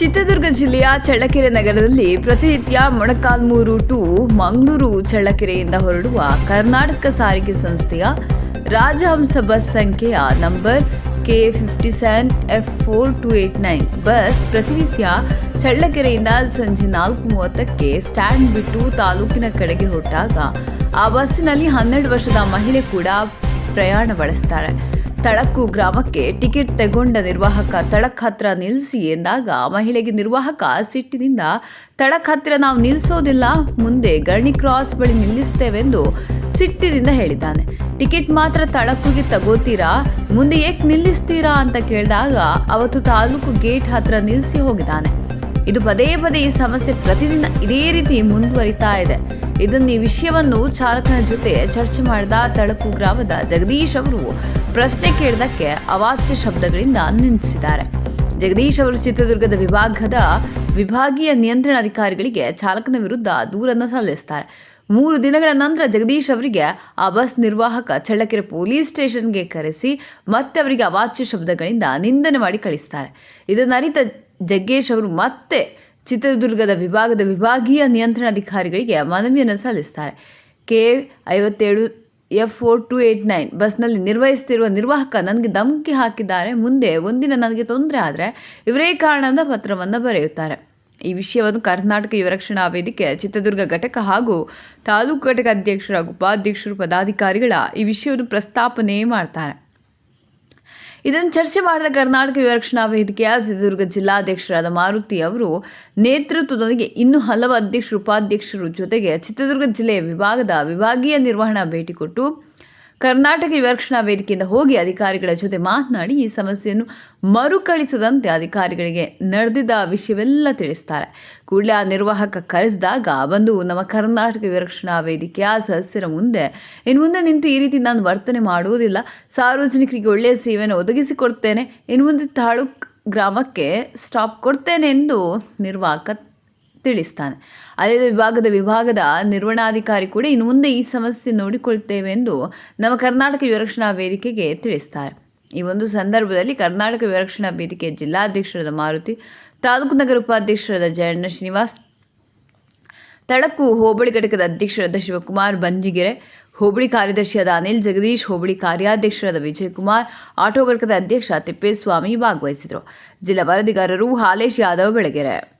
ಚಿತ್ರದುರ್ಗ ಜಿಲ್ಲೆಯ ಚಳ್ಳಕೆರೆ ನಗರದಲ್ಲಿ ಪ್ರತಿನಿತ್ಯ ಮೊಣಕಾಲ್ಮೂರು ಟು ಮಂಗಳೂರು ಚಳ್ಳಕೆರೆಯಿಂದ ಹೊರಡುವ ಕರ್ನಾಟಕ ಸಾರಿಗೆ ಸಂಸ್ಥೆಯ ರಾಜಹಂಸ ಬಸ್ ಸಂಖ್ಯೆಯ number K fifty seven F four two eight nine. Bus ಪ್ರತಿನಿತ್ಯ ಚಳ್ಳಕೆರೆಯಿಂದ ಸಂಜೆ ನಾಲ್ಕು ಮೂವತ್ತಕ್ಕೆ ಸ್ಟ್ಯಾಂಡ್ ಬಿಟ್ಟು ತಾಲೂಕಿನ ಕಡೆಗೆ ಹೊರಟಾಗ ಆ ಬಸ್ಸಿನಲ್ಲಿ ಹನ್ನೆರಡು ವರ್ಷದ ಮಹಿಳೆ ಕೂಡ ಪ್ರಯಾಣ ಬಳಸ್ತಾರೆ. ತಳಕು ಗ್ರಾಮಕ್ಕೆ ಟಿಕೆಟ್ ತಗೊಂಡ ನಿರ್ವಾಹಕ ತಳಕ್ ಹತ್ರ ನಿಲ್ಲಿಸಿ ಎಂದಾಗ ಮಹಿಳೆಗೆ ನಿರ್ವಾಹಕ ಸಿಟ್ಟಿನಿಂದ, ತಳಕ್ ಹತ್ತಿರ ನಾವು ನಿಲ್ಲಿಸೋದಿಲ್ಲ ಮುಂದೆ ಗರಣಿ ಕ್ರಾಸ್ ಬಳಿ ನಿಲ್ಲಿಸ್ತೇವೆಂದು ಸಿಟ್ಟಿನಿಂದ ಹೇಳಿದ್ದಾನೆ. ಟಿಕೆಟ್ ಮಾತ್ರ ತಳಕುಗೆ ತಗೋತೀರಾ? ಮುಂದೆ ಏಕೆ ನಿಲ್ಲಿಸ್ತೀರಾ? ಅಂತ ಕೇಳಿದಾಗ ಅವತ್ತು ತಾಲೂಕು ಗೇಟ್ ಹತ್ರ ನಿಲ್ಲಿಸಿ ಹೋಗಿದ್ದಾನೆ. ಇದು ಪದೇ ಪದೇ ಈ ಸಮಸ್ಯೆ ಪ್ರತಿದಿನ ಇದೇ ರೀತಿ ಮುಂದುವರಿತಾ ಇದೆ. ಇದನ್ನು ಈ ವಿಷಯವನ್ನು ಚಾಲಕನ ಜೊತೆ ಚರ್ಚೆ ಮಾಡಿದ ತಳಕು ಗ್ರಾಮದ ಜಗದೀಶ್ ಅವರು ಪ್ರಶ್ನೆ ಕೇಳಿದಕ್ಕೆ ಅವಾಚ್ಯ ಶಬ್ದಗಳಿಂದ ನಿಂದಿಸಿದ್ದಾರೆ ಜಗದೀಶ್ ಅವರು ಚಿತ್ರದುರ್ಗದ ವಿಭಾಗದ ವಿಭಾಗೀಯ ನಿಯಂತ್ರಣ ಅಧಿಕಾರಿಗಳಿಗೆ ಚಾಲಕನ ವಿರುದ್ಧ ದೂರನ್ನು ಸಲ್ಲಿಸ್ತಾರೆ. ಮೂರು ದಿನಗಳ ನಂತರ ಜಗದೀಶ್ ಅವರಿಗೆ ಆ ಬಸ್ ನಿರ್ವಾಹಕ ಚಳ್ಳಕೆರೆ ಪೊಲೀಸ್ ಸ್ಟೇಷನ್ಗೆ ಕರೆಸಿ ಮತ್ತೆ ಅವರಿಗೆ ಅವಾಚ್ಯ ಶಬ್ದಗಳಿಂದ ನಿಂದನೆ ಮಾಡಿ ಕಳಿಸ್ತಾರೆ. ಇದನ್ನು ಅರಿತ ಜಗ್ಗೇಶ್ ಅವರು ಮತ್ತೆ ಚಿತ್ರದುರ್ಗದ ವಿಭಾಗದ ವಿಭಾಗೀಯ ನಿಯಂತ್ರಣಾಧಿಕಾರಿಗಳಿಗೆ ಮನವಿಯನ್ನು ಸಲ್ಲಿಸ್ತಾರೆ ಕೆ ಐವತ್ತೇಳು F four two eight nine ಬಸ್ನಲ್ಲಿ ನಿರ್ವಹಿಸುತ್ತಿರುವ ನಿರ್ವಾಹಕ ನನಗೆ ಧಮಕಿ ಹಾಕಿದ್ದಾರೆ. ಮುಂದೆ ಒಂದಿನ ನನಗೆ ತೊಂದರೆ ಆದರೆ ಇವರೇ ಕಾರಣದ ಪತ್ರವನ್ನು ಬರೆಯುತ್ತಾರೆ. ಈ ವಿಷಯವನ್ನು ಕರ್ನಾಟಕ ಯುವರಕ್ಷಣಾ ವೇದಿಕೆ, ಚಿತ್ರದುರ್ಗ ಘಟಕ ಹಾಗೂ ತಾಲೂಕು ಘಟಕ ಅಧ್ಯಕ್ಷರು ಹಾಗೂ ಉಪಾಧ್ಯಕ್ಷರು, ಪದಾಧಿಕಾರಿಗಳ ಈ ವಿಷಯವನ್ನು ಪ್ರಸ್ತಾಪನೆ ಮಾಡ್ತಾರೆ. ಇದನ್ನು ಚರ್ಚೆ ಮಾಡಿದ ಕರ್ನಾಟಕ ಯುವರಕ್ಷಣಾ ವೇದಿಕೆಯ ಚಿತ್ರದುರ್ಗ ಜಿಲ್ಲಾಧ್ಯಕ್ಷರಾದ ಮಾರುತಿ ಅವರು ನೇತೃತ್ವದೊಂದಿಗೆ ಇನ್ನೂ ಹಲವು ಅಧ್ಯಕ್ಷರು, ಉಪಾಧ್ಯಕ್ಷರು ಜೊತೆಗೆ ಚಿತ್ರದುರ್ಗ ಜಿಲ್ಲೆಯ ವಿಭಾಗದ ವಿಭಾಗೀಯ ನಿರ್ವಹಣಾ ಭೇಟಿ ಕೊಟ್ಟು ಕರ್ನಾಟಕ ವಿವರಕ್ಷಣಾ ವೇದಿಕೆಯಿಂದ ಹೋಗಿ ಅಧಿಕಾರಿಗಳ ಜೊತೆ ಮಾತನಾಡಿ ಈ ಸಮಸ್ಯೆಯನ್ನು ಮರುಕಳಿಸದಂತೆ ಅಧಿಕಾರಿಗಳಿಗೆ ನಡೆದಿದ್ದ ವಿಷಯವೆಲ್ಲ ತಿಳಿಸ್ತಾರೆ. ಕೂಡಲೇ ಆ ನಿರ್ವಾಹಕ ಕರೆಸಿದಾಗ ಬಂದು ನಮ್ಮ ಕರ್ನಾಟಕ ವಿವರಕ್ಷಣಾ ವೇದಿಕೆಯ ಸದಸ್ಯರ ಮುಂದೆ ಇನ್ನು ಮುಂದೆ ನಿಂತು ಈ ರೀತಿ ನಾನು ವರ್ತನೆ ಮಾಡುವುದಿಲ್ಲ. ಸಾರ್ವಜನಿಕರಿಗೆ ಒಳ್ಳೆಯ ಸೇವೆಯನ್ನು ಒದಗಿಸಿಕೊಡ್ತೇನೆ. ಇನ್ನು ಮುಂದೆ ತಾಲೂಕ್ ಗ್ರಾಮಕ್ಕೆ ಸ್ಟಾಪ್ ಕೊಡ್ತೇನೆ ಎಂದು ನಿರ್ವಾಹಕ ತಿಳಿಸ್ತಾನೆ. ಅದೇ ವಿಭಾಗದ ವಿಭಾಗದ ನಿರ್ವಹಣಾಧಿಕಾರಿ ಕೂಡ ಇನ್ನು ಮುಂದೆ ಈ ಸಮಸ್ಯೆ ನೋಡಿಕೊಳ್ತೇವೆ ಎಂದು ನಮ್ಮ ಕರ್ನಾಟಕ ವಿರಕ್ಷಣಾ ವೇದಿಕೆಗೆ ತಿಳಿಸ್ತಾರೆ. ಈ ಒಂದು ಸಂದರ್ಭದಲ್ಲಿ ಕರ್ನಾಟಕ ವಿರಕ್ಷಣಾ ವೇದಿಕೆ ಜಿಲ್ಲಾಧ್ಯಕ್ಷರಾದ ಮಾರುತಿ, ತಾಲೂಕು ನಗರ ಉಪಾಧ್ಯಕ್ಷರಾದ ಜಯಣ್ಣ ಶ್ರೀನಿವಾಸ್ ತಳಕು ಹೋಬಳಿ ಘಟಕದ ಅಧ್ಯಕ್ಷರಾದ ಶಿವಕುಮಾರ್ ಬಂಜಿಗೆರೆ, ಹೋಬಳಿ ಕಾರ್ಯದರ್ಶಿಯಾದ ಅನಿಲ್ ಜಗದೀಶ್, ಹೋಬಳಿ ಕಾರ್ಯಾಧ್ಯಕ್ಷರಾದ ವಿಜಯಕುಮಾರ್, ಆಟೋ ಘಟಕದ ಅಧ್ಯಕ್ಷ ತಿಪ್ಪೇಸ್ವಾಮಿ ಭಾಗವಹಿಸಿದರು. ಜಿಲ್ಲಾ ವರದಿಗಾರರು ಹಾಲೇಶ್ ಯಾದವ್ ಬೆಳಗೆರೆ.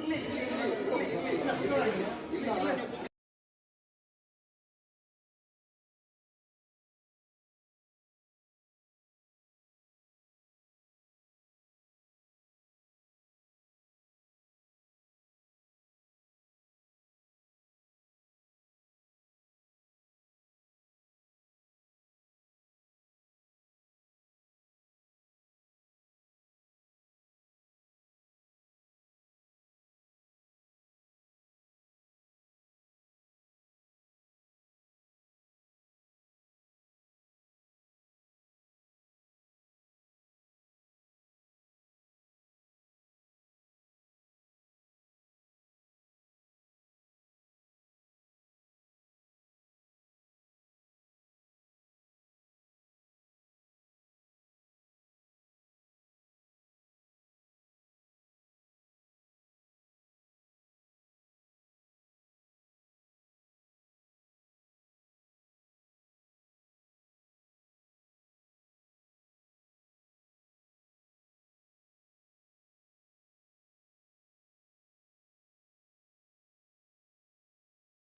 ಇಲ್ಲಿ ಇಲ್ಲಿ ಇಲ್ಲಿ ಇಲ್ಲಿ ಇಲ್ಲಿ ಸಕ್ಸಸ್ ಆಗಿ ಇಲ್ಲಿ ಮಾಡ್ತಾರೆ